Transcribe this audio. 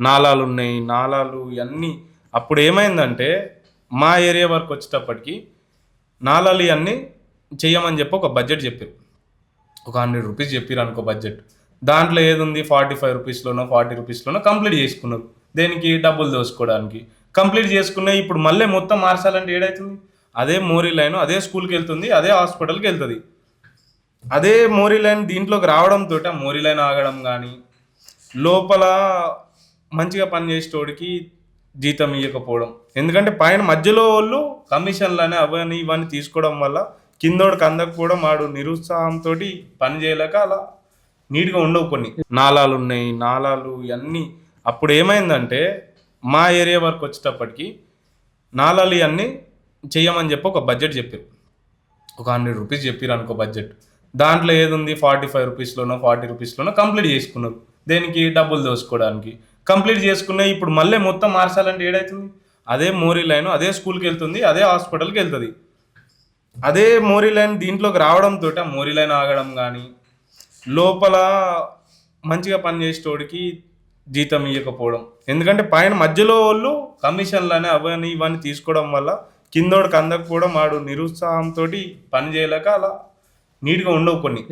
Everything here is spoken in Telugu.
నాలాలు ఉన్నాయి నాలాలు ఇవన్నీ. అప్పుడు ఏమైందంటే మా ఏరియా వరకు వచ్చేటప్పటికి నాలాలు ఇవన్నీ చెయ్యమని చెప్పి ఒక బడ్జెట్ చెప్పారు. ఒక హండ్రెడ్ రూపీస్ చెప్పారు అనుకో బడ్జెట్. దాంట్లో ఏది ఉంది ఫార్టీ ఫైవ్ రూపీస్లోనో ఫార్టీ రూపీస్లోనో కంప్లీట్ చేసుకున్నారు. దేనికి? డబ్బులు దోసుకోవడానికి. కంప్లీట్ చేసుకున్న ఇప్పుడు మళ్ళీ మొత్తం మార్చాలంటే ఏడవుతుంది అదే మోరీ లైన్ అదే స్కూల్కి వెళ్తుంది అదే హాస్పిటల్కి వెళ్తుంది. అదే మోరీ లైన్ దీంట్లోకి రావడంతో ఆ మోరీ లైన్ ఆగడం కానీ లోపల మంచిగా పనిచేసేటోడికి జీతం ఇవ్వకపోవడం ఎందుకంటే పైన మధ్యలో వాళ్ళు కమిషన్లని అవన్నీ ఇవన్నీ తీసుకోవడం వల్ల కిందోడికి అందకపోవడం వాడు నిరుత్సాహంతో పని చేయలేక అలా నీట్గా ఉండవు కొన్ని. నాలాలు ఉన్నాయి నాలాలు ఇవన్నీ. అప్పుడు ఏమైందంటే మా ఏరియా వరకు వచ్చేటప్పటికి నాళాలు ఇవన్నీ చేయమని చెప్పి ఒక బడ్జెట్ చెప్పారు ఒక హండ్రెడ్ రూపీస్ చెప్పారు అనుకో బడ్జెట్. దాంట్లో ఏది ఉంది ఫార్టీ ఫైవ్ రూపీస్లోనో ఫార్టీ రూపీస్లోనో కంప్లీట్ చేసుకున్నారు. దేనికి? డబ్బులు దోసుకోవడానికి. కంప్లీట్ చేసుకున్నాయి ఇప్పుడు మళ్ళీ మొత్తం మార్చాలంటే ఏడవుతుంది అదే మోరీ లైన్ అదే స్కూల్కి వెళ్తుంది అదే హాస్పిటల్కి వెళ్తుంది. అదే మోరీ లైన్ దీంట్లోకి రావడంతో ఆ మోరీ లైన్ ఆగడం కానీ లోపల మంచిగా పనిచేసేటోడికి జీతం ఇవ్వకపోవడం ఎందుకంటే పైన మధ్యలో వాళ్ళు కమిషన్లని అవన్నీ ఇవన్నీ తీసుకోవడం వల్ల కిందోడికి అందకపోవడం వాడు నిరుత్సాహంతో పని చేయలేక అలా నీట్గా ఉండవు కొన్ని.